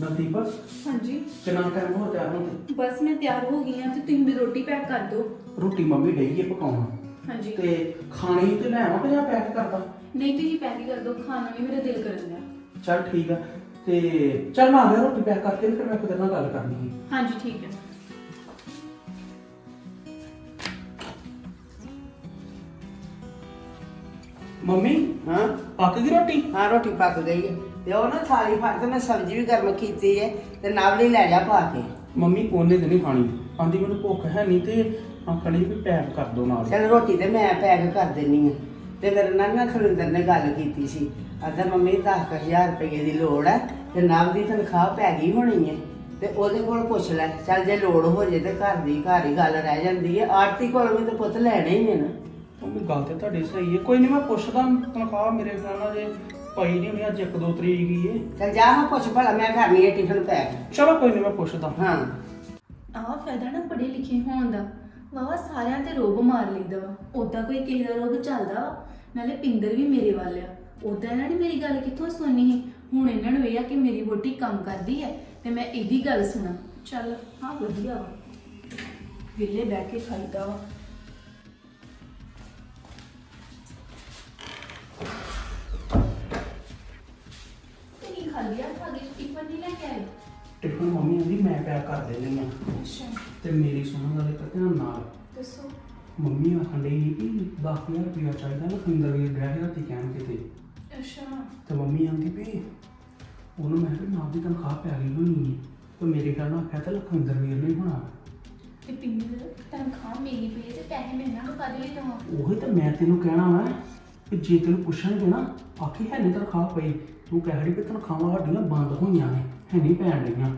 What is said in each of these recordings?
ਨਵਦੀਪ ਹਾਂਜੀ। ਕਿੰਨਾ ਟਾਈਮ ਹੋ ਤਿਆਰ ਹੋਣ? ਤੇ ਬਸ ਮੈਂ ਤਿਆਰ ਹੋ ਗਈ ਹਾਂ ਤੇ ਤੁਸੀਂ ਮੇਰੀ ਰੋਟੀ ਪੈਕ ਕਰ ਦਿਓ। ਰੋਟੀ ਮੰਮੀ ਡਈ ਹੈ ਪਕਾਉਣ। ਹਾਂਜੀ। ਤੇ ਖਾਣੀ ਤੇ ਲੈ ਆਵਾਂ ਕਿ ਜਾਂ ਪੈਕ ਕਰਦਾ। ਨਹੀਂ ਤੁਸੀਂ ਪੈਕ ਹੀ ਕਰ ਦਿਓ ਖਾਣਾ ਵੀ ਮੇਰਾ ਦਿਲ ਕਰਨ ਡਿਆ। ਚੱਲ ਠੀਕ ਆ। ਤੇ ਚੱਲ ਮੈਂ ਆ ਗਿਆ ਰੋਟੀ ਪੈਕ ਕਰਕੇ ਤੇ ਫਿਰ ਮੈਂ ਕਿਤੇ ਨਾਲ ਗੱਲ ਕਰਨੀ ਸੀ। ਹਾਂਜੀ ਠੀਕ ਹੈ। ਮੰਮੀ ਹਾਂ। ਪੱਕ ਗਈ ਰੋਟੀ? ਹਾਂ ਰੋਟੀ ਪੱਕ ਗਈ ਹੈ। ਤੇ ਉਹ ਨਾ ਥਾਲੀ ਫੜ ਕੇ ਮੈਂ ਸਬਜ਼ੀ ਵੀ ਗਰਮ ਕੀਤੀ ਹੈ ਤੇ ਨਾਵਲੀ ਲੈ ਜਾ ਪਾ ਕੇ। ਮੰਮੀ ਉਹਨੇ ਤੇ ਨਹੀਂ ਖਾਣੀ। ਆਂਦੀ ਮੈਨੂੰ ਭੁੱਖ ਹੈ ਨਹੀਂ ਤੇ ਆਖਣੀ ਵੀ ਪੈਕ ਕਰ ਦੋ ਨਾਲ। ਚਲ ਰੋਟੀ ਤੇ ਮੈਂ ਪੈਕ ਕਰ ਦਿੰਨੀ ਆ। ਤੇ ਮੇਰੇ ਨਾਲ ਨਾ ਖਲਿੰਦਰ ਨੇ ਗੱਲ ਕੀਤੀ ਸੀ। ਅਗਰ ਮੰਮੀ 10000 ਰੁਪਏ ਦੀ ਲੋੜ ਹੈ ਤੇ ਨਵ ਦੀ ਤਨਖਾਹ ਪੈ ਗਈ ਹੋਣੀ ਹੈ ਤੇ ਉਹਦੇ ਕੋਲ ਪੁੱਛ ਲੈ। ਚੱਲ ਜੇ ਲੋੜ ਹੋ ਜੇ ਤੇ ਘਰ ਦੀ ਘਰ ਹੀ ਗੱਲ ਰਹਿ ਜਾਂਦੀ ਹੈ ਆਰਤੀ ਕੋਲ ਵੀ ਤੇ ਪੁੱਤ ਲੈਣੇ ਹੀ ਨੇ ਨਾ। ਮੰਮੀ ਗੱਲ ਤੇ ਤੁਹਾਡੀ ਸਹੀ ਹੈ ਕੋਈ ਨਹੀਂ ਮੈਂ ਪੁੱਛਦਾ ਤਨਖਾਹ ਮੇਰੇ ਖਿਆਲ ਨਾਲ ਜੇ ਪਈ ਨਹੀਂ ਹੋਣੀ ਅੱਜ 1-2 ਤਰੀਕ ਹੀ ਹੈ। ਚੱਲ ਜਾ ਹਾਂ ਪੁੱਛ ਭਲਾ ਮੈਂ ਕਰਨੀ ਹੈ ਟਿਫਨ ਪੈਕ ਚਲੋ ਕੋਈ ਨਹੀਂ ਮੈਂ ਪੁੱਛਦਾ। ਹਾਂ। ਆਹ ਫਾਇਦਾ ਨਾ ਪੜ੍ਹੇ ਲਿਖੇ ਹੋਣ ਦਾ। ਵਾਵਾ ਸਾਰਿਆਂ ਤੇ ਰੋਗ ਮਾਰ ਲਈਦਾ ਵਾ। ਉਦਾਂ ਕੋਈ ਕਿਸੇ ਦਾ ਰੋਗ ਚੱਲਦਾ ਵਾ। ਨਾਲੇ ਪਿੰਦਰ ਵੀ ਮੇਰੇ ਵੱਲ ਆ। ਉਦਾਂ ਇਹਨਾਂ ਨੇ ਮੇਰੀ ਗੱਲ ਕਿੱਥੋਂ ਸੁਣਨੀ ਸੀ? ਹੁਣ ਇਹਨਾਂ ਨੂੰ ਇਹ ਆ ਕਿ ਮੇਰੀ ਵੋਟੀ ਕੰਮ ਕਰਦੀ ਹੈ ਤੇ ਮੈਂ ਇਹਦੀ ਗੱਲ ਸੁਣਾ। ਚੱਲ ਹਾਂ ਵਧੀਆ ਵਾ। ਵਿਲੇ ਬਹਿ ਕੇ ਖਾਈਦਾ ਵਾ। ਖਾ ਲਿਆ ਖਾ ਕੇ ਟਿਫਨ ਨਹੀਂ ਲੈ ਕੇ ਆਏ? ਟਿਫਨ ਮੰਮੀ ਆਂਦੀ ਮੈਂ ਪੈਕ ਕਰ ਦੇਣੀ ਆ। ਅੱਛਾ। ਤੇ ਮੇਰੀ ਸੁਣਨ ਵਾਲੇ ਤਾਂ ਧਿਆਨ ਨਾਲ। ਦੱਸੋ। ਮੰਮੀ ਆਖਣ ਡਈ ਸੀ ਕਿ 10000 ਰੁਪਇਆ ਚਾਹੀਦਾ ਨਾ ਖਿੰਦਰ ਵੀਰ ਗਿਆ ਰਾਤੀ ਕਹਿਣ ਕਿਤੇ। ਅੱਛਾ। ਤੇ ਮੰਮੀ ਆਂਦੀ ਵੀ ਉਹਨੂੰ ਮੈਂ ਵੀ ਨਾ ਦੀ ਤਨਖਾਹ ਪੈ ਗਈ ਹੋਣੀ ਹੈ ਤੇ ਮੇਰੇ ਖਿਆਲ ਨਾਲ ਆਖਿਆ ਤਾਂ ਲਖਵਿੰਦਰ ਵੀਰ ਨੇ ਹੋਣਾ। ਤੇ ਪਿੰਦਰ ਤਨਖਾਹ ਮੇਰੀ ਪਈ ਹੈ ਤੇ ਪੈਸੇ ਮੈਂ ਨੂੰ ਕਦ ਲਈ ਦਵਾਂ। ਉਹੀ ਤਾਂ ਮੈਂ ਤੈਨੂੰ ਕਹਿਣਾ ਵਾ ਕਿ ਜੇ ਤੈਨੂੰ ਪੁੱਛਣਗੇ ਨਾ ਆਖੀ ਹੈ ਨਹੀਂ ਤਨਖਾਹ ਪਈ। ਤੂੰ ਕਹਿ ਰਹੀ ਕਿ ਤਨਖਾਹਾਂ ਸਾਡੀਆਂ ਬੰਦ ਹੋਈਆਂ ਨੇ ਹੈ ਨਹੀਂ ਪੈਣ ਰਹੀਆਂ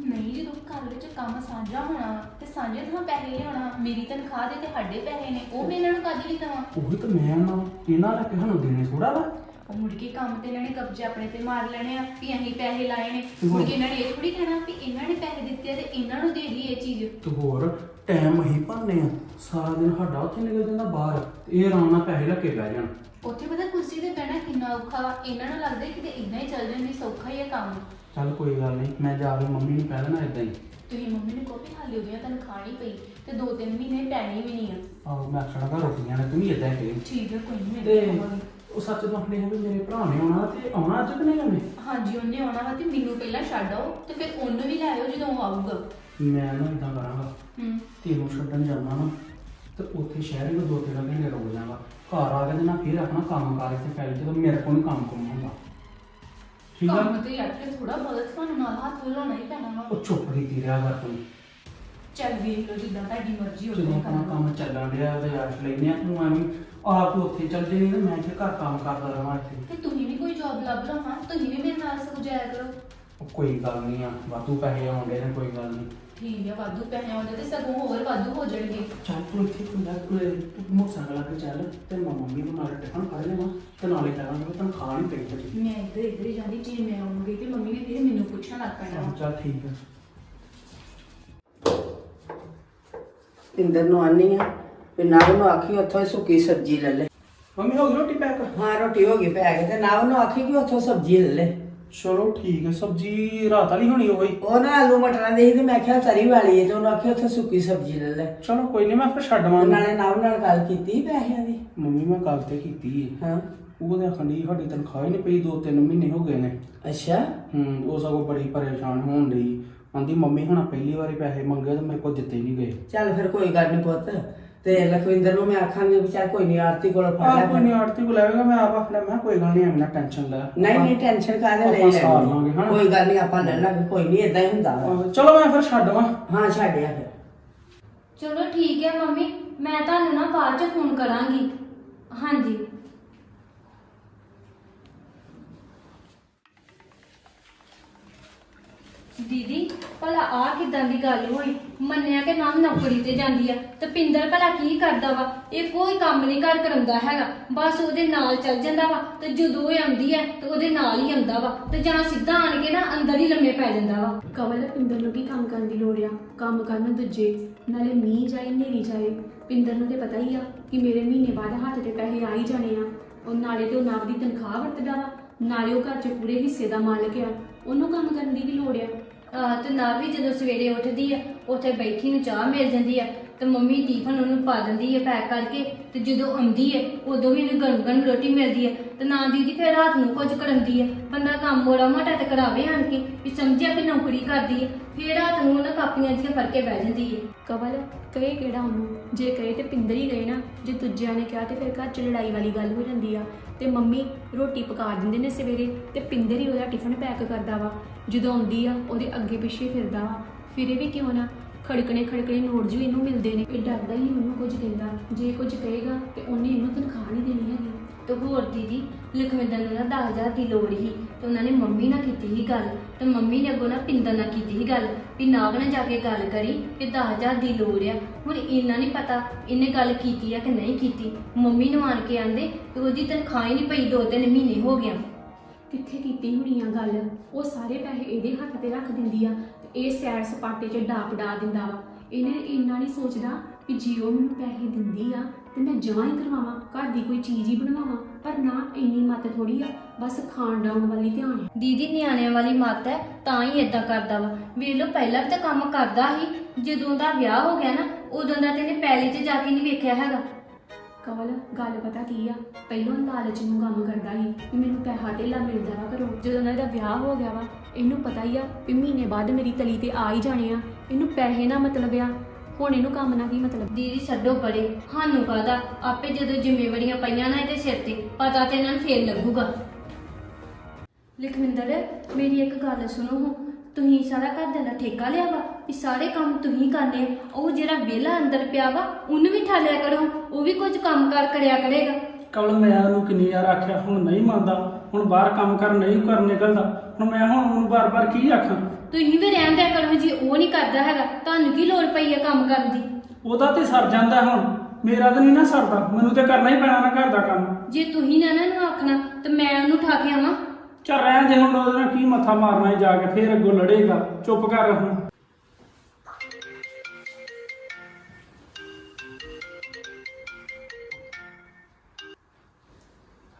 ਨਹੀਂ ਜਦੋਂ ਘਰ ਵਿੱਚ ਕੰਮ ਸਾਂਝਾ ਹੋਣਾ ਤੇ ਸਾਂਝੇ ਥਾਂ ਪੈਸੇ ਲਿਆਉਣਾ ਮੇਰੀ ਤਨਖਾਹ ਦੇ ਤੇ ਸਾਡੇ ਪੈਸੇ ਨੇ ਉਹ ਮੈਂ ਇਹਨਾਂ ਨੂੰ ਕਦ ਲਈ ਦਵਾਂ ਉਹੀ ਤਾਂ ਮੈਂ ਨਾ ਇਹਨਾਂ ਦਾ ਕਿ ਸਾਨੂੰ ਦੇਣੇ ਥੋੜਾ ਵਾ। ਉਹ ਮੁੜ ਕੇ ਕੰਮ ਤੇ ਇਹਨਾਂ ਨੇ ਕਬਜ਼ੇ ਆਪਣੇ ਤੇ ਮਾਰ ਲੈਣੇ ਆ ਵੀ ਅਸੀਂ ਪੈਸੇ ਲਾਏ ਨੇ। ਮੁੜ ਕੇ ਇਹਨਾਂ ਨੇ ਇਹ ਥੋੜੀ ਕਹਿਣਾ ਵੀ ਇਹਨਾਂ ਨੇ ਪੈਸੇ ਦਿੱਤੇ ਆ ਤੇ ਇਹਨਾਂ ਨੂੰ ਦੇ ਦੀ ਇਹ ਚੀਜ਼। ਤੇ ਹੋਰ? ਟਾਈਮ ਹੀ ਭੰਨੇ ਆ। ਸਾਰਾ ਦਿਨ ਸਾਡਾ ਉੱਥੇ ਨਿਕਲ ਜਾਂਦਾ ਬਾਹਰ ਤੇ ਇਹ ਆਰਾਮ ਨਾਲ ਪੈਸੇ ਕੇ ਬਹਿ ਜਾਣ। ਉੱਥੇ ਪਤਾ ਕੁਰਸੀ ਤੇ ਬਹਿਣਾ ਕਿੰਨਾ ਔਖਾ ਵਾ। ਇਹਨਾਂ ਨੂੰ ਲੱਗਦਾ ਕਿ ਤੇ ਇਦਾਂ ਹੀ ਚੱਲ ਜਾਂਦੀ ਸੌਖਾ ਹੀ ਹੈ ਕੰਮ। ਚੱਲ ਕੋਈ ਗੱਲ ਨਹੀਂ ਮੈਂ ਜਾ ਕੇ ਮੰਮੀ ਨੂੰ ਕਹਿ ਦੇਣਾ ਇਦਾਂ ਹੀ। ਤੁਸੀਂ ਮੰਮੀ ਨੇ ਕੋਪੀ ਹਾਲੀ ਉਹਦੀਆਂ ਤਨਖਾਹ ਨਹੀਂ ਪਈ ਤੇ ਦੋ ਤਿੰਨ ਮਹੀਨੇ ਪੈਣੀ ਵੀ ਨਹੀਂ ਆ। ਆਹੋ ਮੈਂ ਆਖਣਾ ਘਰ ਰੋਟੀਆਂ ਨੇ ਤੂੰ ਵੀ ਇਦਾਂ ਹੀ ਕਹੀ। ਠੀਕ ਹੈ ਕੋਈ ਨਹੀਂ ਤੇ ਮੈਂ। ਉਹ ਸੱਚ ਤੋਂ ਆਪਣੇ ਵੀ ਮੇਰੇ ਭਰਾ ਨੇ ਆਉਣਾ ਤੇ ਆਉਣਾ ਅੱਜ ਕਿ ਨਹੀਂ ਆਉਣੇ ਹਾਂਜੀ ਉਹਨੇ ਆਉਣਾ ਵਾ ਤੇ ਮੈਨੂੰ ਪਹਿਲਾਂ ਛੱਡ ਆਓ ਤੇ ਫਿਰ ਉਹਨੂੰ ਵੀ ਲੈ ਆਇਓ ਜਦੋਂ ਉਹ ਆਊਗਾ। ਮੈਂ ਨਾ ਇਦਾਂ ਕਰਾਂਗਾ। ਹੂੰ। ਤੈਨੂੰ ਛੱਡਣ ਜਾਣਾ ਨਾ ਤੇ ਉੱਥੇ ਸ਼ਹਿਰ ਵਿੱਚ ਦੋ ਤਿੰਨ ਘੰਟੇ ਰੁਕ ਜਾਵਾਂਗਾ ਘਰ ਆ ਕੇ ਤੇ ਨਾ ਫਿਰ ਆਪਣਾ ਕੰਮ ਕਾਰ ਇੱਥੇ ਫੈਲ ਜਦੋਂ ਮੇਰੇ ਕੋਲ ਨੀ ਕੰਮ ਕੁਮ ਹੁੰਦਾ। ਠੀਕ ਆ? ਕੰਮ ਤੇ ਫਿਰ ਥੋੜਾ ਬਹੁਤ ਤੁਹਾਨੂੰ ਨਾਲ ਹੱਥ ਹਿਲਾਉਣਾ ਹੀ ਪੈਣਾ ਵਾ। ਉਹ ਚੁੱਪ ਰਹੀ ਰਿਹਾ ਕਰ ਤੂੰ। ਚੱਲ ਵੇਖ ਲਓ ਜਿੱਦਾਂ ਤੁਹਾਡੀ ਮਰਜ਼ੀ ਹੋ ਜਦੋਂ ਆਪਣਾ ਕੰਮ ਚੱਲਣ ਡਿਆ ਤੇ ਆਸ਼ ਲੈਨੇ ਆ ਤੂੰ ਐਵੇਂ ਆਪ ਤੂੰ ਉੱਥੇ ਚੱਲ ਜੇ ਤੇ ਮੈਂ ਇੱਥੇ ਘਰ ਕੰਮ ਕਰਦਾ ਰਹਾਂ ਇੱਥੇ। ਤੇ ਤੁਸੀਂ ਵੀ ਕੋਈ ਜੌਬ ਲੱਭ ਲਓ ਹਾਂ ਤੁਸੀਂ ਵੀ ਮੇਰੇ ਨਾਲ ਸਗੋਂ ਜਾਇਆ ਕਰੋ। ਉਹ ਕੋਈ ਗੱਲ ਨਹੀਂ ਆ ਵਾਧੂ ਪੈਸੇ ਆਉਂਦੇ ਨੇ ਕੋਈ ਗੱਲ ਨਹੀਂ। ਠੀਕ ਹੈ ਵਾਧੂ ਪੈਸੇ ਆਉਂਦੇ ਤੇ ਸਗੋਂ ਹੋਰ ਵਾਧੂ ਹੋ ਜਾਣਗੇ। ਚੱਲ ਤੂੰ ਇੱਥੇ ਤੂੰ ਲੱਗ ਤੂੰ ਮੋਟਰਸਾਈਕਲ ਲਾ ਕੇ ਚੱਲ ਤੇ ਮੈਂ ਮੰਮੀ ਨੂੰ ਨਾਲ ਟਿਫਨ ਫੜ ਲੈਣਾ ਤੇ ਨਾਲੇ ਕਹਾਂਗਾ ਕਿ ਤਨਖਾਹ ਨਹੀਂ ਪਈ ਮੈਂ ਇੱਧਰ ਇੱਧਰ ਹੀ ਜਾਂਦੀ ਜੇ ਮੈਂ ਆਉਂਗੀ ਤੇ ਮੰਮੀ ਨੇ ਫਿਰ ਮੈਨੂੰ ਪੁੱਛਣ ਲੱਗ ਪੈਣਾ। ਚੱਲ ਠੀਕ ਹੈ ਇੰਦਰ ਨੂੰ ਆਨੀ ਆ ਵੀ ਨਵ ਨੂੰ ਆਖੀ ਉੱਥੋਂ ਹੀ ਸੁੱਕੀ ਸਬਜ਼ੀ ਲੈ ਲੈ। ਮੰਮੀ ਹੋ ਗਈ ਰੋਟੀ ਪੈਕ? ਹਾਂ ਰੋਟੀ ਹੋ ਗਈ ਪੈਕ ਤੇ ਨਵ ਨੂੰ ਆਖੀ ਕਿ ਉੱਥੋਂ ਸਬਜ਼ੀ ਲੈ ਲੈ। ਚਲੋ ਠੀਕ ਹੈ ਸਬਜੀ ਰਾਤ ਵਾਲੀ ਹੋਣੀ ਉਹ ਹੀ ਉਹ ਨਾ ਆਲੂ ਮਟਰਾਂ ਦੇ ਸੀ ਤੇ ਮੈਂ ਕਿਹਾ ਤਰੀ ਵਾਲੀ ਹੈ ਤੇ ਉਹਨੂੰ ਆਖਿਆ ਉੱਥੋਂ ਸੁੱਕੀ ਸਬਜ਼ੀ ਲੈ ਲੈ। ਚਲੋ ਕੋਈ ਨਹੀਂ ਮੈਂ ਫਿਰ ਛੱਡ ਤੇ ਮਾਂ ਨਾਲੇ ਨਾਲ ਗੱਲ ਕੀਤੀ ਪੈਸਿਆਂ ਦੀ। ਮੰਮੀ ਮੈਂ ਗੱਲ ਤੇ ਕੀਤੀ ਹੈ। ਹਾਂ ਉਹਦੇ ਆਖਣ ਦੀ ਸਾਡੀ ਤਨਖਾਹ ਹੀ ਨਹੀਂ ਪਈ ਦੋ ਤਿੰਨ ਮਹੀਨੇ ਹੋ ਗਏ ਨੇ। ਅੱਛਾ। ਹੂੰ ਉਹ ਸਗੋਂ ਬੜੀ ਪਰੇਸ਼ਾਨ ਹੋਣ ਡਈ। ਆਂਦੀ ਮੰਮੀ ਹੁਣ ਪਹਿਲੀ ਵਾਰੀ ਪੈਸੇ ਮੰਗੇ ਤੇ ਮੇਰੇ ਕੋਲ ਦਿੱਤੇ ਨਹੀਂ ਗਏ। ਚੱਲ ਫਿਰ ਕੋਈ ਗੱਲ ਨਹੀਂ ਪੁੱਤ। ਤੇ ਲਖਵਿੰਦਰ ਨੂੰ ਮੈਂ ਆਖਾਂਗੀ ਵੀ ਚੱਲ ਕੋਈ ਨਹੀਂ ਆਰਤੀ ਕੋਲ ਫੜ ਲੈ ਕੋਈ ਨਹੀਂ ਆੜਤੀ ਬੁਲਾਵੇਗਾ ਮੈਂ ਆਪ ਆਖਣਾ ਮੈਂ ਕਿਹਾ ਕੋਈ ਗੱਲ ਨਹੀਂ ਐਵੇਂ ਨਾ ਟੈਨਸ਼ਨ ਲੈ। ਨਹੀਂ ਨਹੀਂ ਟੈਨਸ਼ਨ ਕਾਹਦੇ ਲਈ ਆਪਾਂ ਸਾਰ ਲਾਂਗੇ, ਲੈਣੀ ਹਨਾ? ਕੋਈ ਗੱਲ ਨਹੀਂ ਆਪਾਂ ਲੈ ਲਾਂਗੇ ਕੋਈ ਨਹੀਂ ਇਦਾਂ ਹੀ ਹੁੰਦਾ ਵਾ। ਆਹ, ਚਲੋ ਮੈਂ ਫਿਰ ਛੱਡਵਾਂ ਹਾਂ ਛੱਡਿਆ ਫਿਰ। ਚਲੋ ਠੀਕ ਹੈ ਮੰਮੀ ਮੈਂ ਤੁਹਾਨੂੰ ਨਾ ਬਾਅਦ ਚ ਫੋਨ ਕਰਾਂਗੀ। ਹਾਂਜੀ। ਦੀਦੀ, ਭਲਾ ਆ ਕਿਦਾਂ ਦੀ ਗੱਲ ਹੋਈ? ਮੰਨਿਆ ਕਿ ਨਾਮ ਨੌਕਰੀ ਤੇ ਜਾਂਦੀ ਆ। ਤੇ ਪਿੰਦਰ ਭਲਾ ਕੀ ਕਰਦਾ ਵਾ? ਇਹ ਕੋਈ ਕੰਮ ਨਹੀਂ ਘਰ ਕਰਾਉਂਦਾ ਹੈਗਾ। ਬਸ ਉਹਦੇ ਨਾਲ ਚੱਲ ਜਾਂਦਾ ਵਾ ਤੇ ਜਦੋਂ ਇਹ ਆਉਂਦੀ ਹੈ ਤੇ ਉਹਦੇ ਨਾਲ ਹੀ ਆਉਂਦਾ ਵਾ। ਤੇ ਜਾਂ ਸਿੱਧਾ ਆਣ ਕੇ ਨਾ ਅੰਦਰ ਹੀ ਲੰਮੇ ਪੈ ਜਾਂਦਾ ਵਾ। ਕਮਲ, ਪਿੰਦਰ ਨੂੰ ਕੀ ਕੰਮ ਕਰਨ ਦੀ ਲੋੜ ਆ? ਕੰਮ ਕਰਨ ਦੂਜੇ, ਨਾਲੇ ਮੀਂਹ ਜਾਏ ਨੇਰੀ ਜਾਏ। ਪਿੰਦਰ ਨੂੰ ਤੇ ਪਤਾ ਹੀ ਆ ਕਿ ਮੇਰੇ ਮਹੀਨੇ ਬਾਅਦ ਹੱਥ ਤੇ ਪੈਸੇ ਆ ਹੀ ਜਾਣੇ ਆ। ਉਹ ਨਾਲੇ ਤੇ ਉਹ ਨਾਬ ਦੀ ਤਨਖਾਹ ਵਰਤਦਾ ਵਾ। ਨਾਲੇ ਉਹ ਘਰ 'ਚ ਪੂਰੇ ਹਿੱਸੇ ਦਾ ਮਾਲਕ ਆ। ਉਹਨੂੰ ਕੰਮ ਕਰਨ ਦੀ ਵੀ ਲੋੜ ਆ। ਆਹ ਤੇ ਨਾ ਵੀ ਜਦੋਂ ਸਵੇਰੇ ਉੱਠਦੀ ਆ, ਉੱਥੇ ਬੈਠੀ ਨੂੰ ਚਾਹ ਮਿਲ ਜਾਂਦੀ ਆ। ਤੇ ਮੰਮੀ ਟਿਫਨ ਉਹਨੂੰ ਪਾ ਦਿੰਦੀ ਹੈ ਪੈਕ ਕਰਕੇ ਤੇ ਜਦੋਂ ਆਉਂਦੀ ਹੈ, ਉਦੋਂ ਵੀ ਇਹਨੂੰ ਗਰਮ ਗਰਮ ਰੋਟੀ ਮਿਲਦੀ ਹੈ ਤੇ ਨਾ ਦੀਦੀ ਫਿਰ ਰਾਤ ਨੂੰ ਕੁਝ ਕਰਾਂਦੀ ਹੈ। ਬੰਦਾ ਕੰਮ ਮੋੜਾ ਮਾਟਾ ਤੇ ਕਰਾਵੇ ਆਣ ਕੇ ਵੀ ਸਮਝਿਆ ਕਿ ਨੌਕਰੀ ਕਰਦੀ ਹੈ, ਫਿਰ ਰਾਤ ਨੂੰ ਉਹਨਾਂ ਕਾਪੀਆਂ 'ਚ ਫੜ ਕੇ ਬਹਿ ਜਾਂਦੀ ਹੈ। ਕਵਲ, ਕਹੇ ਕਿਹੜਾ ਉਹਨੂੰ? ਜੇ ਕਹੇ ਤੇ ਪਿੰਦਰ ਹੀ ਗਏ ਨਾ, ਜੇ ਦੂਜਿਆਂ ਨੇ ਕਿਹਾ ਤੇ ਫਿਰ ਘਰ 'ਚ ਲੜਾਈ ਵਾਲੀ ਗੱਲ ਹੋ ਜਾਂਦੀ ਆ। ਤੇ ਮੰਮੀ ਰੋਟੀ ਪਕਾ ਦਿੰਦੇ ਨੇ ਸਵੇਰੇ ਤੇ ਪਿੰਦਰ ਹੀ ਉਹਦਾ ਟਿਫਨ ਪੈਕ ਕਰਦਾ ਵਾ। ਜਦੋਂ ਆਉਂਦੀ ਆ, ਉਹਦੇ ਅੱਗੇ ਪਿੱਛੇ ਫਿਰਦਾ ਵਾ। ਫਿਰ ਇਹ ਵੀ ਕਿਉਂ ਨਾ ਖੜਕਣੇ ਖੜਕਣੇ ਨੋਟ ਜੀ ਇਹਨੂੰ ਮਿਲਦੇ ਨੇ। ਇਹ ਡਰਦਾ ਹੀ ਨਹੀਂ, ਉਹਨੂੰ ਕੁਝ ਕਹਿੰਦਾ। ਜੇ ਕੁਝ ਕਹੇਗਾ ਤੇ ਉਹਨੇ ਇਹਨੂੰ ਤਨਖਾਹ ਨਹੀਂ ਦੇਣੀ ਹੈਗੀ। ਤੇ ਹੋਰ ਦੀਦੀ, ਲਖਵਿੰਦਰ ਨੂੰ ਨਾ 10000 ਦੀ ਲੋੜ ਸੀ ਤੇ ਉਹਨਾਂ ਨੇ ਮੰਮੀ ਨਾਲ ਕੀਤੀ ਸੀ ਗੱਲ। ਤੇ ਮੰਮੀ ਨੇ ਅੱਗੋਂ ਨਾ ਪਿੰਦਰ ਨਾਲ ਕੀਤੀ ਸੀ ਗੱਲ। ਵੀ ਨਾਗ ਨਾਲ ਜਾ ਕੇ ਗੱਲ ਕਰੀ ਕਿ 10000 ਦੀ ਲੋੜ ਆ। ਹੁਣ ਇਹਨਾਂ ਨਹੀਂ ਪਤਾ ਇਹਨੇ ਗੱਲ ਕੀਤੀ ਆ ਕਿ ਨਹੀਂ ਕੀਤੀ। ਮੰਮੀ ਨੂੰ ਆਣ ਕੇ ਆਂਦੇ ਕਿ ਉਹਦੀ ਤਨਖਾਹ ਹੀ ਨਹੀਂ ਪਈ ਦੋ ਤਿੰਨ ਮਹੀਨੇ ਹੋ ਗਿਆ ਕਿੱਥੇ ਕੀਤੀ ਹੋਣੀ ਆ ਗੱਲ? ਉਹ ਸਾਰੇ ਪੈਸੇ ਇਹਦੇ ਹੱਥ ਤੇ ਰੱਖ ਦਿੰਦੀ ਆ ਤੇ ਇਹ ਸੈਰ ਸਪਾਟੇ 'ਚ ਡਾਪ ਡਾ ਦਿੰਦਾ ਵਾ। ਇਹਨੇ ਇੰਨਾ ਨਹੀਂ ਸੋਚਦਾ ਕਿ ਜੇ ਮੈਨੂੰ ਪੈਸੇ ਦਿੰਦੀ ਆ ਤੇ ਮੈਂ ਜਮਾਂ ਹੀ ਕਰਵਾਵਾਂ, ਘਰ ਦੀ ਕੋਈ ਚੀਜ਼ ਹੀ ਬਣਵਾਵਾਂ। ਪਰ ਨਾ, ਇੰਨੀ ਮੱਤ ਥੋੜੀ ਆ, ਬਸ ਖਾਣ ਡਾਉਣ ਵਾਲੀ ਧਿਆਨ ਹੈ ਦੀਦੀ, ਨਿਆਣਿਆਂ ਵਾਲੀ ਮੱਤ ਹੈ ਤਾਂ ਹੀ ਇਦਾਂ ਕਰਦਾ ਵਾ। ਵੇਖ ਲਓ, ਪਹਿਲਾਂ ਵੀ ਤਾਂ ਕੰਮ ਕਰਦਾ ਸੀ। ਜਦੋਂ ਦਾ ਵਿਆਹ ਹੋ ਗਿਆ ਨਾ, ਉਦੋਂ ਦਾ ਤੇ ਇਹਨੇ ਪੈਲੀ 'ਚ ਜਾ ਕੇ ਨਹੀਂ ਵੇਖਿਆ ਹੈਗਾ। ਕਵਲ ਗੱਲ ਪਤਾ ਕੀ ਆ? ਪਹਿਲਾਂ ਲਾਲਚ ਨੂੰ ਕੰਮ ਕਰਦਾ ਸੀ ਵੀ ਮੈਨੂੰ ਪੈਸਾ ਧੇਲਾ ਮਿਲਦਾ ਵਾ ਘਰੋਂ। ਜਦੋਂ ਉਹਨਾਂ ਦਾ ਵਿਆਹ ਹੋ ਗਿਆ ਵਾ ਇਹਨੂੰ ਪਤਾ ਹੀ ਆ ਵੀ ਮਹੀਨੇ ਬਾਅਦ ਮੇਰੀ ਤਲੀ ਤੇ ਆ ਹੀ ਜਾਣੇ ਆ। ਇਹਨੂੰ ਪੈਸੇ ਨਾ ਮਤਲਬ ਆ। ਹੁਣ ਇਹਨੂੰ ਕੰਮ ਨਾਲ ਕੀ ਮਤਲਬ? ਦੀਦੀ ਛੱਡੋ ਪਰੇ। ਸਾਨੂੰ ਕਾਹਦਾ? ਆਪੇ ਜਦੋਂ ਜ਼ਿੰਮੇਵਾਰੀਆਂ ਪਈਆਂ ਨਾ ਇਹਦੇ ਸਿਰ ਤੇ ਪਤਾ ਤੇ ਇਹਨਾਂ ਨੂੰ ਫੇਰ ਲੱਗੂਗਾ। ਲਖਵਿੰਦਰ ਮੇਰੀ ਇੱਕ ਗੱਲ ਸੁਣੋ ਤੁਸੀਂ ਸਾਰਾ ਘਰ ਦਾ ਠੇਕਾ ਲਿਆ ਵਾ ਵੀ ਸਾਰੇ ਕੰਮ ਤੁਸੀਂ ਕਰਨੇ ਆ। ਉਹ ਜਿਹੜਾ ਵਿਹਲਾ ਅੰਦਰ ਪਿਆ ਵਾ ਉਹਨੂੰ ਵੀ ਠਾਲਿਆ ਕਰੋ ਉਹ ਵੀ ਕੁਝ ਕੰਮ ਕਾਰ ਕਰਿਆ ਕਰੇਗਾ। ਕਵਲ ਮੈਂ ਉਹਨੂੰ ਕਿੰਨੀ ਵਾਰ ਆਖਿਆ ਹੁਣ ਨਹੀਂ ਮੰਨਦਾ ਹੁਣ ਬਾਹਰ ਕੰਮ ਕਰ ਨਹੀਂ ਕਰ ਨਿਕਲਦਾ। ਹੁਣ ਮੈਂ ਹੁਣ ਉਹਨੂੰ ਬਾਰ-ਬਾਰ ਕੀ ਆਖਾਂ? ਤੁਸੀਂ ਵੀ ਰਹਿਣ ਦਿਆ ਕਰੋ ਜੀ ਉਹ ਨਹੀਂ ਕਰਦਾ ਹੈਗਾ। ਤੁਹਾਨੂੰ ਕੀ ਲੋੜ ਪਈ ਹੈ ਕੰਮ ਕਰਨ ਦੀ? ਉਹਦਾ ਤੇ ਸਰ ਜਾਂਦਾ ਹੁਣ। ਮੇਰਾ ਤਾਂ ਨਹੀਂ ਨਾ ਸਰਦਾ। ਮੈਨੂੰ ਤੇ ਕਰਨਾ ਹੀ ਪੈਣਾ ਨਾ ਘਰ ਦਾ ਕੰਮ। ਜੇ ਤੁਸੀਂ ਨਾ ਇਹਨਾਂ ਨੂੰ ਆਖਣਾ ਤੇ ਮੈਂ ਉਹਨੂੰ ਠਾ ਕੇ ਆਵਾਂ। ਚੱਲ ਰਹਿਣ ਦੇ ਹੁਣ ਉਹਦੇ ਨਾਲ ਕੀ ਮੱਥਾ ਮਾਰਨਾ ਹੈ ਜਾ ਕੇ ਫੇਰ ਅੱਗੋਂ ਲੜੇਗਾ ਚੁੱਪ ਕਰ ਹੁਣ।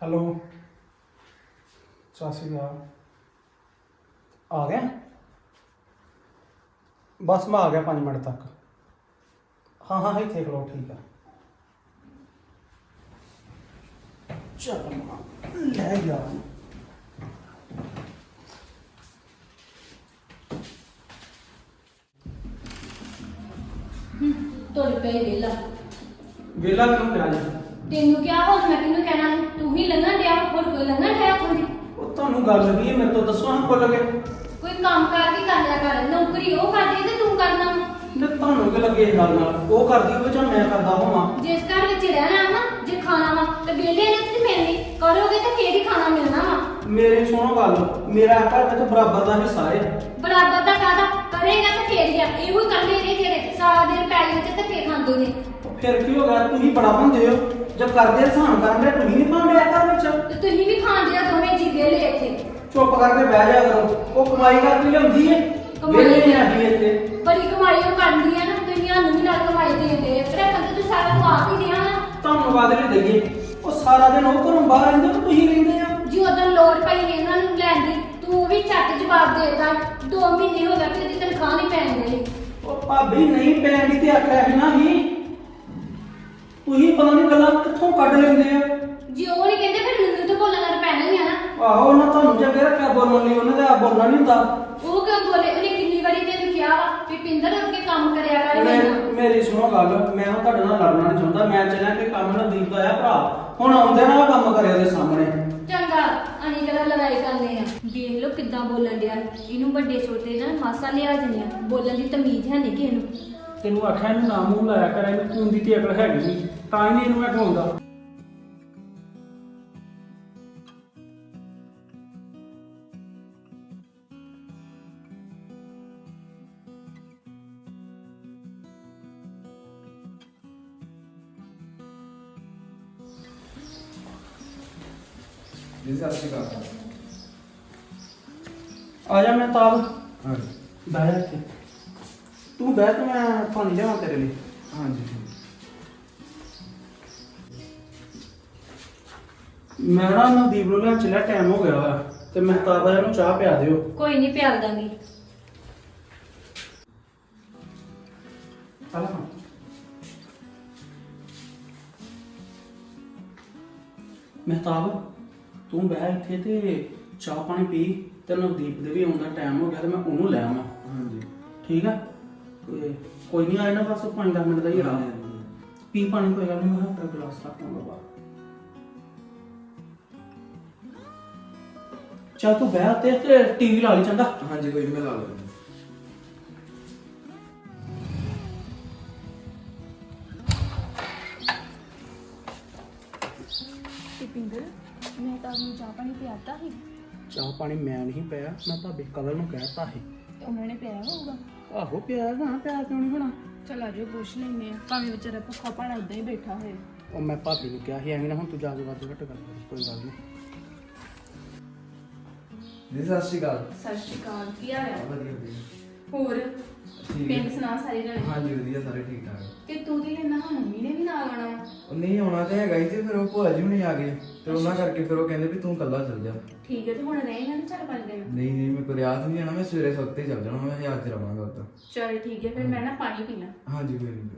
ਹੈਲੋ। ਸਤਿ ਸ਼੍ਰੀ ਅਕਾਲ। ਆ ਗਿਆ? ਬਸ ਮੈਂ ਆ ਗਿਆ 5 ਮਿੰਟ ਤੱਕ। ਹਾਂ ਹਾਂ ਇੱਥੇ ਖਲੋ ਠੀਕ ਆ। ਚੱਲ ਮਾਂ, ਲੈ ਯਾਰ ਤੁਰ ਪਏ ਵੇਲਾ ਵੇਲਾ ਕਿਉਂ ਪਿਆ ਜੀ? ਤੈਨੂੰ ਕਿਹਾ ਹੋਰ ਮੈਂ ਕਿਹਨੂੰ ਕਹਿਣਾ ਸੀ? ਤੂੰ ਹੀ ਲੰਘਣ ਡਿਆ ਹੋਰ ਕੋਈ ਲੰਘਣ ਡਿਆ ਥੋੜੀ ਉਹ ਤੁਹਾਨੂੰ ਗੱਲ ਲੱਗੀ ਹੈ ਮੇਰੇ ਤੋਂ ਦੱਸੋ ਹਾਂ ਭੁੱਲ ਗਏ। ਕੋਈ ਕੰਮ ਕਰ ਵੀ ਕਰ ਲਿਆ ਕਰ ਨੌਕਰੀ ਉਹ ਕਰਦੀ ਤੇ ਤੂੰ ਕਰਨਾ ਵਾ। ਤੇ ਤੁਹਾਨੂੰ ਕੀ ਲੱਗੇ ਇਸ ਗੱਲ ਨਾਲ? ਉਹ ਕਰਦੀ ਹੋਵੇ ਜਾਂ ਮੈਂ ਕਰਦਾ ਹੋਵਾਂ? ਜਿਸ ਘਰ ਵਿੱਚ ਰਹਿਣਾ ਨਾ ਜੇ ਖਾਣਾ ਵਾ ਤੇ ਵੇਲੇ ਨੇ ਤੇ ਮਿਲਣੀ ਕਰੋਗੇ ਤੇ ਫੇਰ ਹੀ ਖਾਣਾ ਮਿਲਣਾ ਵਾ। ਮੇਰੇ ਸੁਣੋ ਗੱਲ ਮੇਰਾ ਘਰ ਵਿੱਚ ਬਰਾਬਰ ਦਾ ਹਿੱਸਾ ਹੈ। ਬਰਾਬਰ ਕਰੇਗਾ ਤੇ ਫੇਰ ਹੀ ਆ। ਇਹੋ ਹੀ ਕਰਦੇ ਨੇ ਜਿਹੜੇ ਸਾਰਾ ਦਿਨ ਪੈਲੀ ਵਿੱਚ ਧੱਕੇ ਖਾਂਦੇ ਨੇ। ਫਿਰ ਕੀ ਹੋ ਗਿਆ? ਤੁਸੀਂ ਬੜਾ ਬੰਦੇ ਹੋ। ਜਦ ਕਰਦੇ ਸਾਨ ਕਰਨ ਦੇ ਤੁਸੀਂ ਨਹੀਂ ਖਾਂਦੇ ਆ ਘਰ ਵਿੱਚ? ਤੇ ਤੁਸੀਂ ਵੀ ਖਾਂਦੇ ਆ ਦੋਵੇਂ ਜੀ ਵੇਲੇ ਇੱਥੇ ਚੁੱਪ ਕਰਕੇ ਬਹਿ ਜਾ ਕਰੋ। ਉਹ ਕਮਾਈ ਕਰਕੇ ਲਿਆਉਂਦੀ ਹੈ ਕਮਾਈ ਨਹੀਂ ਆਦੀ ਇੱਥੇ। ਬੜੀ ਕਮਾਈ ਉਹ ਕਰਦੀ ਆ ਨਾ ਦੁਨੀਆ ਨੂੰ ਵੀ ਨਾਲ ਕਮਾਈ ਦੇ ਦੇ। ਪਰ ਕੰਦ ਤੂੰ ਸਾਰਾ ਤੂੰ ਆਪ ਹੀ ਦਿਆ ਨਾ। ਤੁਹਾਨੂੰ ਵਾਦ ਨਹੀਂ ਦਈਏ। ਉਹ ਸਾਰਾ ਦਿਨ ਉਹ ਘਰੋਂ ਬਾਹਰ ਰਹਿੰਦੇ ਤੇ ਤੁਸੀਂ ਰਹਿੰਦੇ ਆ? ਜੀ ਉਦੋਂ ਲੋੜ ਪਈ ਇਹਨਾਂ ਨੂੰ ਲੈਣ ਦੀ ਤੂੰ ਵੀ ਝੱਟ ਜਵਾਬ ਦੇਦਾ 2 ਮਹੀਨੇ ਹੋ ਗਏ ਤੇਰੀ ਤਨਖਾਹ ਨਹੀਂ ਪੈਣ ਡਈ। ਉਹ ਭਾਬੀ ਨਹੀਂ ਪੈਣ ਦੀ ਤੇ ਆਖਿਆ ਸੀ ਨਾ ਹੀ। ਤੁਸੀਂ ਪਤਾ ਨਹੀਂ ਗੱਲਾਂ ਕਿੱਥੋਂ ਕੱਢ ਲੈਂਦੇ ਆ। ਜੀ ਉਹ ਨਹੀਂ ਕਹਿੰਦੇ ਫਿਰ ਮੈਨੂੰ ਤਾਂ ਬੋਲਣਾ ਤਾਂ ਪੈਣਾ ਹੀ ਆ ਨਾ। ਆਹੋ ਉਹਨਾਂ ਤੁਹਾਨੂੰ ਜੱਗੇ ਰੱਖਿਆ ਬੋਲਣ ਲਈ ਉਹਨਾਂ ਦਾ ਬੋਲਣਾ ਨਹੀਂ ਹੁੰਦਾ। ਉਹ ਕਿਉਂ ਬੋਲੇ? ਉਹਨੇ ਕਿੰਨੀ ਵਾਰੀ ਤੈਨੂੰ ਕਿਹਾ ਵਾ ਵੀ ਪਿੰਦਰ ਅੱਗੇ ਕੰਮ ਕਰਿਆ ਕਰ ਮੈਂ- ਮੈਨੂੰ। ਮੇਰੀ ਸੁਣੋ ਗੱਲ ਮੈਂ ਹੁਣ ਤੁਹਾਡੇ ਨਾਲ ਲੜਨਾ ਨਹੀਂ ਚਾਹੁੰਦਾ। ਮੈਂ ਚੱਲਿਆ ਕਿ ਕੰਮ ਨਾ ਦੀਪ ਦਾ ਆ ਭਰਾ। ਹੁਣ ਆਉਂਦੇ ਨਾ ਉਹ ਕੰਮ ਕਰੇ ਉਹਦੇ ਸਾਹਮਣੇ। ਚੰਗਾ ਅਣੀ ਕਿਹੜਾ ਲੜਾਈ ਕਰਨੇ ਆ? ਵੇਖ ਲੋ ਕਿੱਦਾਂ ਬੋਲਣ ਡਿਆ। ਇਹਨੂੰ ਵੱਡੇ ਛੋਟੇ ਨਾਲ ਮਾਸਾ ਲਿਆ ਜੰਨੇ ਬੋਲਣ ਦੀ ਤਮੀਜ਼ ਹੈ ਨਹੀਂ ਕਿਸੇ ਨੂੰ। ਤੈਨੂੰ ਆਖਿਆ ਇਹਨੂੰ ਨਾ ਮੂੰਹ ਲਾਇਆ ਕਰ, ਇਹਨੂੰ ਕੂਨ ਤੇ ਅਕਲ ਹੈਗੀ ਨਹੀਂ ਤਾਂ ਹੀ ਨਹੀਂ ਇਹਨੂੰ ਮੈਂ ਕਹਾਉਂਦਾ ਜੀ ਸਤਿ ਸ਼੍ਰੀ ਅਕਾਲ। ਆ ਜਾ ਮੈਂ ਤਾਬ ਹਾਂਜੀ। ਬਹਿ ਜਾ ਇੱਥੇ। ਤੂੰ ਬਹਿ ਤੇ ਮੈਂ ਪਾਣੀ ਲਿਆਵਾਂ ਤੇਰੇ ਲਈ। ਹਾਂਜੀ। ਮੈਂ ਨਾ ਨਵਦੀਪ ਨੂੰ ਲੈਣ ਚੱਲਿਆ ਟਾਈਮ ਹੋ ਗਿਆ ਵਾ। ਤੇ ਮਹਿਤਾਬ ਆ ਨੂੰ ਚਾਹ ਪਿਆ ਦਿਓ। ਕੋਈ ਨਹੀਂ ਪਿਆਲ ਦਾਂਗੀ। ਚੱਲ ਹਾਂ ਮਹਿਤਾਬ ਤੂੰ ਬਹਿ ਇੱਥੇ ਤੇ ਚਾਹ ਪਾਣੀ ਪੀ ਤੇ ਨਵਦੀਪ ਦੇ ਵੀ ਆਉਣ ਦਾ ਟਾਈਮ ਹੋ ਗਿਆ ਤੇ ਮੈਂ ਉਹਨੂੰ ਲੈ ਆਵਾਂ। ਹਾਂਜੀ। ਠੀਕ ਆ? ਤੇ ਕੋਈ ਨਹੀਂ ਆਇਆ ਨਾ ਬਸ 5-10 ਮਿੰਟ ਦਾ ਹੀ ਰਾਹ ਪੀ ਪਾਣੀ ਕੋਈ ਗੱਲ ਨਹੀਂ ਮੈਂ ਹੱਥ ਗਲਾਸ ਰੱਖ ਲਵਾਂਗਾ ਬਾਹਰ। ਚੱਲ ਤੂੰ ਬਹਿ ਤੇ ਤੇ ਟੀਵੀ ਲਾ ਲਈ ਚੰਗਾ। ਹਾਂਜੀ ਕੋਈ ਨੀ, ਮੈਂ ਲਾ ਲਵਾਂਗਾ ਤੇ ਪਿੰਦਰ? ਮੈਂ ਤਾਂ ਨੂੰ ਚਾਹ ਪਾਣੀ ਪਿਆਤਾ ਸੀ। ਚਾਹ ਪਾਣੀ ਮੈਂ ਨਹੀਂ ਪਿਆ ਮੈਂ ਭਾਬੀ ਕਵਲ ਨੂੰ ਕਹਿਤਾ ਸੀ। ਤੇ ਉਹਨਾਂ ਨੇ ਪਿਆ ਹੋਊਗਾ? ਆਹੋ ਪਿਆ ਨਾ ਪਿਆ ਕਿਉਂ ਨਹੀਂ ਹੋਣਾ? ਚਲ ਆਜੋ ਪੁੱਛ ਲੈਨੇ ਆ ਭਾਵੇਂ ਵਿਚਾਰਾ ਭੁੱਖਾ ਭਾਣਾ ਉਦਾਂ ਹੀ ਬੈਠਾ ਹੋਏ ਉਹ ਮੈਂ ਭਾਬੀ ਨੂੰ ਕਿਹਾ ਸੀ ਐਵੇਂ ਨਾ ਹੁਣ ਤੂੰ ਜਾ ਕੇ ਵੱਧ ਘੱਟ ਕਰ ਕੋਈ ਗੱਲ ਨਹੀਂ। ਜੀ ਸਤਿ ਸ਼੍ਰੀ ਅਕਾਲ। ਸਤਿ ਸ਼੍ਰੀ ਅਕਾਲ ਕੀ ਹਾਲ ਹੈ ਵਧੀਆ ਵਧੀਆ। ਹੋਰ? ਠੀਕ ਪਿੰਡ ਹੈ। ਸੁਣਾ ਸਾਰੇ ਜਣੇ। ਹਾਂਜੀ ਵਧੀਆ ਸਾਰੇ ਠੀਕ ਠਾਕ। ਤੇ ਤੂੰ ਕਹਿੰਦਾ ਹਾਂ ਮੰਮੀ ਨੇ ਵੀ ਨਾਲ ਆਉਣਾ ਵਾ। ਉਹ ਨਹੀਂ ਆਉਣਾ ਤੇ ਹੈਗਾ ਹੀ ਤੇ ਫਿਰ ਉਹ ਭੂਆ ਜੀ ਹੁਣੀ ਆ ਗਏ। ਤੇ ਉਹਨਾਂ ਕਰਕੇ ਫਿਰ ਉਹ ਕਹਿੰਦੇ ਵੀ ਤੂੰ ਕੱਲਾ ਚੱਲ ਜਾ। ਠੀਕ ਹੈ ਤੇ ਹੁਣ ਰਹੇਗਾ ਨਾ ਚੱਲ ਪੰਜ ਦਿਨ? ਨਹੀਂ ਨਹੀਂ ਮੈਂ ਕੋਈ ਰਿਆਤ ਨਹੀਂ ਜਾਣਾ ਮੈਂ ਸਵੇਰੇ ਸੁੱਤੇ ਚੱਲ ਜਾਣਾ ਮੈਂ ਚ ਰਵਾਂਗਾ ਉੱਧਰ ਚਲ ਠੀਕ ਹੈ ਫਿਰ ਮੈਂ ਨਾ ਪਾਣੀ ਪੀਣਾ। ਹਾਂਜੀ ਕੋਈ ਨਹੀਂ।